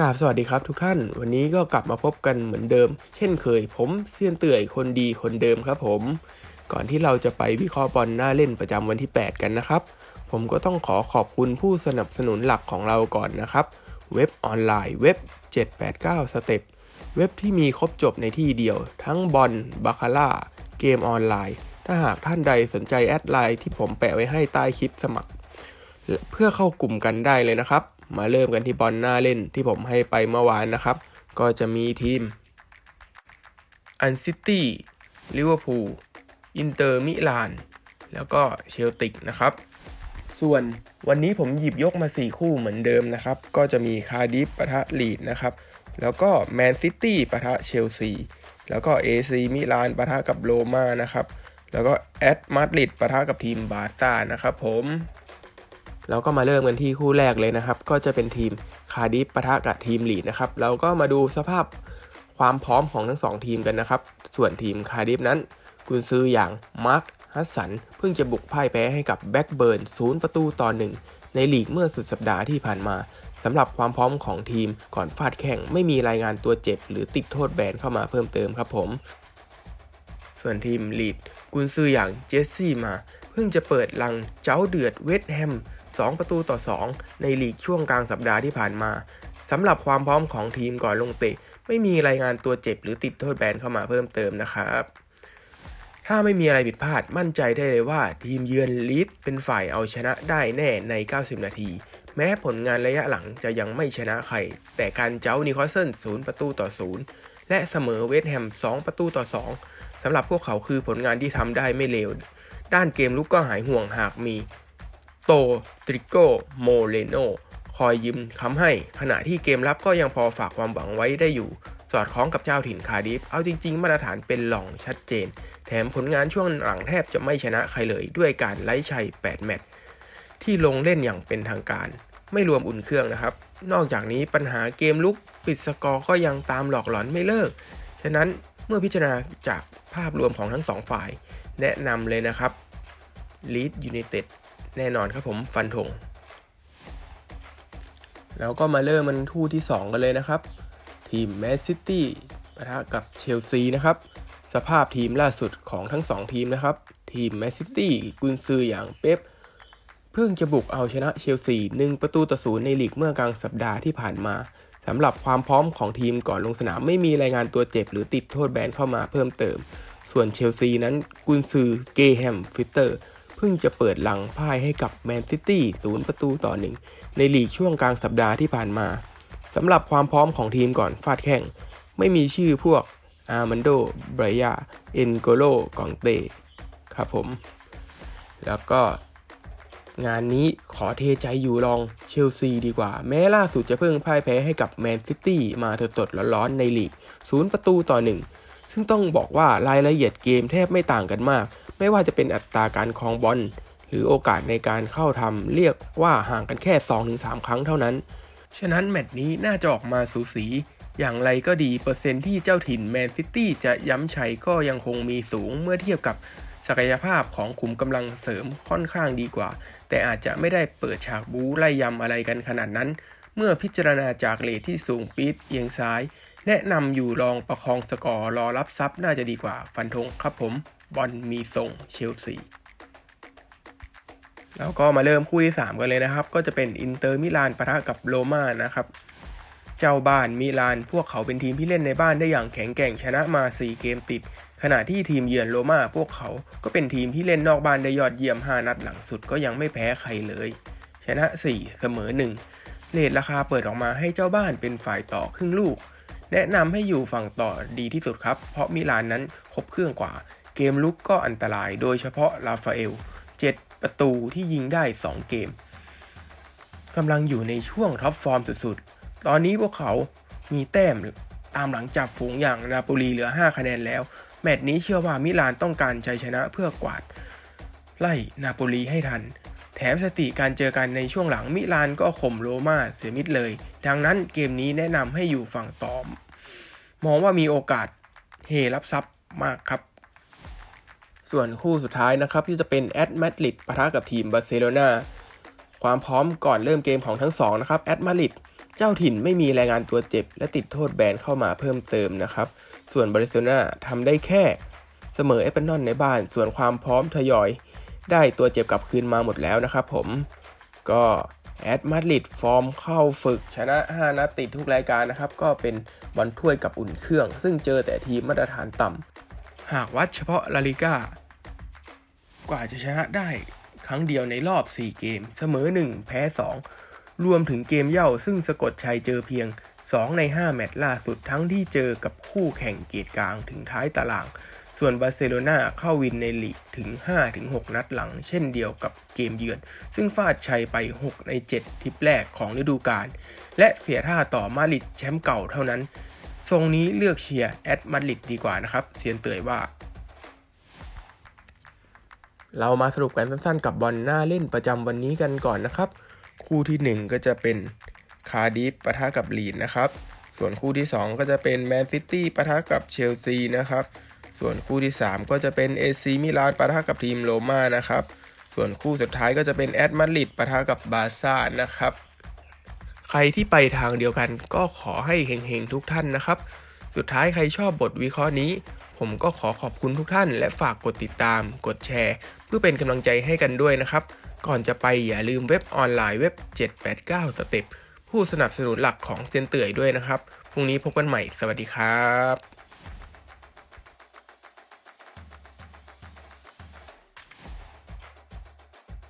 กราบสวัสดีครับทุกท่าน วันนี้ก็กลับมาพบกันเหมือนเดิม เช่นเคย ผมเซียนเตื่อยคนดีคนเดิมครับผม ก่อนที่เราจะไปวิเคราะห์บอลหน้าเล่นประจำวันที่ 8 กันนะครับ ผมก็ต้องขอขอบคุณผู้สนับสนุนหลักของเราก่อนนะครับ เว็บออนไลน์เว็บ 789สเต็ปเว็บที่มีครบจบในที่เดียว ทั้งบอลบาคาร่าเกมออนไลน์ ถ้าหากท่านใดสนใจแอดไลน์ที่ผมแปะไว้ให้ใต้คลิปสมัคร เพื่อเข้ากลุ่มกันได้เลยนะครับ มาเริ่มกันที่บอลหน้าเล่นที่ผมให้ไปเมื่อวานนะครับ ก็จะมีทีมอันซิตี้ลิเวอร์พูลอินเตอร์มิลาน แล้วก็เชลติกนะครับ ส่วนวันนี้ผมหยิบยกมา 4 คู่เหมือนเดิมนะครับ ก็จะมีคาร์ดิฟปะทะลีดนะครับ แล้วก็แมนซิตี้ปะทะเชลซี แล้วก็เอซีมิลานปะทะกับโรม่านะครับ แล้วก็แอตมาดริดปะทะกับทีมบาร์ซ่านะครับผม แล้วก็มาเริ่มกันที่คู่แรกเลยนะครับ ก็จะเป็นทีมคาร์ดิฟปะทะกับทีมลีดนะครับ เราก็มาดูสภาพความพร้อมของทั้งสองทีมกันนะครับ ส่วนทีมคาร์ดิฟนั้น กุนซืออย่างมาร์คฮัสสัน เพิ่งจะบุกพ่ายแพ้ให้กับแบ็กเบิร์นศูนย์ประตูต่อหนึ่งในลีกเมื่อสุดสัปดาห์ที่ผ่านมาสำหรับความพร้อมของทีมก่อนฟาดแข่งไม่มีรายงานตัวเจ็บ หรือติดโทษแบนเข้ามาเพิ่มเติมครับผม ส่วนทีมลีดกุนซืออย่างเจสซี่มา เพิ่งจะเปิดลังเจ้าเดือดเวสต์แฮม 2 ประตูต่อ 2 ในลีกช่วงกลางสัปดาห์ที่ผ่านมาสำหรับความพร้อมของทีมก่อนลงเตะ ไม่มีรายงานตัวเจ็บหรือติดโทษแบนเข้ามาเพิ่มเติมนะครับถ้าไม่มีอะไรผิดพลาดมั่นใจได้เลยว่าทีมเยือนลีดเป็นฝ่ายเอาชนะได้แน่ใน 90 นาที แม้ผลงานระยะหลังจะยังไม่ชนะใคร แต่การเจ้านิโคลเซน0 ประตูต่อ 0 และเสมอเวสต์แฮม 2 ประตูต่อ 2สำหรับพวกเขาคือผลงานที่ทำได้ไม่เลว ด้านเกมลุกก็หายห่วงหากมี โตตริโกโมเลโนคอยยิ้มคำให้ ขณะที่เกมรับก็ยังพอฝากความหวังไว้ได้อยู่ สอดคล้องกับเจ้าถิ่นคาร์ดิฟ เอาจริง ๆ มาตรฐานเป็นหล่องชัดเจน แถมผลงานช่วงหลังแทบจะไม่ชนะใครเลยด้วยการไล่ชัย 8 แมตช์ที่ลงเล่นอย่างเป็นทางการ ไม่รวมอุ่นเครื่องนะครับ นอกจากนี้ปัญหาเกมลุกปิดสกอร์ก็ยังตามหลอกหลอนไม่เลิก ฉะนั้นเมื่อพิจารณาจากภาพรวมของทั้งสองฝ่าย แนะนำเลยนะครับลีดยู i นเต็ด แน่นอนครับผมฟันธงแล้วก็มาเริ่มมันทู่ที่ 2 กันเลยนะครับ ทีมแมนซิตี้ปะทะกับเชลซีนะครับ สภาพทีมล่าสุดของทั้ง 2 ทีมนะครับ ทีมแมนซิตี้กุนซืออย่างเป๊ปเพิ่งจะบุกเอาชนะเชลซี1ประตูต่อศูนย์ในลีกเมื่อกลางสัปดาห์ที่ผ่านมาสำหรับความพร้อมของทีมก่อนลงสนามไม่มีรายงานตัวเจ็บหรือติดโทษแบนเข้ามาเพิ่มเติม ส่วนเชลซีนั้นกุนซือเกแฮมฟิตเตอร์ พิ่งจะเปิดหลังพ่ายให้กับแมนซิตี้ศูนย์ประตูต่อหนึ่งในลีกช่วงกลางสัปดาห์ที่ผ่านมาสำหรับความพร้อมของทีมก่อนฟาดแข่ง ไม่มีชื่อพวกอาร์มันโดไบรยาเอ็นโกโลกองเตครับผม แล้วก็งานนี้ขอเทใจอยู่รองเชลซีดีกว่า แม้ล่าสุดจะเพิ่งพ่ายแพ้ให้กับแมนซิตี้มาสดๆร้อนๆในลีกศูนย์ประตูต่อหนึ่งซึ่งต้องบอกว่ารายละเอียดเกมแทบไม่ต่างกันมาก ไม่ว่าจะเป็นอัตราการครองบอลหรือโอกาสในการเข้าทำเรียกว่าห่างกันแค่ 2-3 ครั้งเท่านั้น ฉะนั้นแมตช์นี้น่าจะออกมาสูสี อย่างไรก็ดีเปอร์เซ็นต์ที่เจ้าถิ่นแมนซิตี้จะย้ำชัยก็ยังคงมีสูงเมื่อเทียบกับศักยภาพของขุมกำลังเสริมค่อนข้างดีกว่า แต่อาจจะไม่ได้เปิดฉากบู๊ไล่ยำอะไรกันขนาดนั้น เมื่อพิจารณาจากเลทที่สูงปี๊ดเอียงซ้าย แนะนำอยู่ลองประคองสกอร์รอรับซับน่าจะดีกว่าฟันธงครับผม บอลมีทรงเชลซีแล้วก็มาเริ่มคู่ที่ 3 กันเลยนะครับ ก็จะเป็นอินเตอร์มิลานปะทะกับโรม่านะครับ เจ้าบ้านมิลานพวกเขาเป็นทีมที่เล่นในบ้านได้อย่างแข็งแกร่งชนะมา 4 เกมติด ขณะที่ทีมเยือนโรม่าพวกเขาก็เป็นทีมที่เล่นนอกบ้านได้ยอดเยี่ยม 5 นัดหลังสุดก็ยังไม่แพ้ใครเลย ชนะ 4 เสมอ 1 เลทราคาเปิดออกมาให้เจ้าบ้านเป็นฝ่ายต่อครึ่งลูก แนะนำให้อยู่ฝั่งต่อดีที่สุดครับ เพราะมิลานนั้นครบเครื่องกว่า เกมลุกก็อันตรายโดยเฉพาะลาฟาเอล 7 ประตูที่ยิงได้ 2 เกมกำลังอยู่ในช่วงท็อปฟอร์มสุดๆ ตอนนี้พวกเขามีแต้มตามหลังจากฝูงอย่างนาโปลีเหลือ 5 คะแนนแล้ว แมตช์นี้เชื่อว่ามิลานต้องการชัยชนะเพื่อกวาด ไล่นาโปลีให้ทัน แถมสติการเจอกันในช่วงหลังมิลานก็ข่มโรม่าเสียมิดเลย ดังนั้นเกมนี้แนะนำให้อยู่ฝั่งตอม มองว่ามีโอกาสเฮรับทรัพย์มากครับ ส่วนคู่สุดท้ายนะครับที่จะเป็นแอตมาดริดปะทะกับทีมบาร์เซโลนาความพร้อมก่อนเริ่มเกมของทั้งสองนะครับแอตมาดริดเจ้าถิ่นไม่มีรายงานตัวเจ็บ และติดโทษแบนเข้ามาเพิ่มเติมนะครับ ส่วนบาร์เซโลนาทำได้แค่เสมอเอเปนนอนในบ้าน ส่วนความพร้อมทยอย ได้ตัวเจ็บกลับคืนมาหมดแล้วนะครับผมก็แอดมาดริดฟอร์มเข้าฝึกชนะ 5 นัดติดทุกรายการนะครับ ก็เป็นบอลถ้วยกับอุ่นเครื่อง ซึ่งเจอแต่ทีมมาตรฐานต่ำหากวัดเฉพาะลาลิก้า กว่าจะชนะได้ครั้งเดียวในรอบ 4 เกม เสมอ 1 แพ้ 2 รวมถึงเกมเย่าซึ่งสะกดชัยเจอเพียง 2 ใน 5 แมตช์ล่าสุดทั้งที่เจอกับคู่แข่งเกียรติกลางถึงท้ายตาราง ส่วนบาร์เซโลนาเข้าวินในลีกถึง 5-6 นัดหลัง เช่นเดียวกับเกมเยือน ซึ่งฟาดชัยไป 6 ใน 7 ทิปแรกของฤดูกาลและเสียท่าต่อมาริดแชมป์เก่าเท่านั้นทรงนี้เลือกเชียร์แอดมาริดดีกว่านะครับเซียนเตยว่า เรามาสรุปกันสั้นๆกับบอลหน้าเล่นประจำวันนี้กันก่อนนะครับ คู่ที่ 1 ก็จะเป็นคาร์ดิฟปะทะกับลีดนะครับ ส่วนคู่ที่ 2 ก็จะเป็นแมนซิตี้ปะทะกับเชลซีนะครับ ส่วนคู่ที่ 3 ก็จะเป็นเอซีมิลานปะทะกับทีมโรม่านะครับ ส่วนคู่สุดท้ายก็จะเป็นแอตมาดริดปะทะกับบาซ่านะครับ ใครที่ไปทางเดียวกันก็ขอให้เฮงๆทุกท่านนะครับ สุดท้ายใครชอบบทวิเคราะห์นี้ ผมก็ขอขอบคุณทุกท่าน และฝากกดติดตาม กดแชร์ เพื่อเป็นกำลังใจให้กันด้วยนะครับ ก่อนจะไปอย่าลืมเว็บออนไลน์เว็บ 789 สเต็ปผู้สนับสนุนหลักของเซียนเตื่อยด้วยนะครับ พรุ่งนี้พบกันใหม่ สวัสดีครับ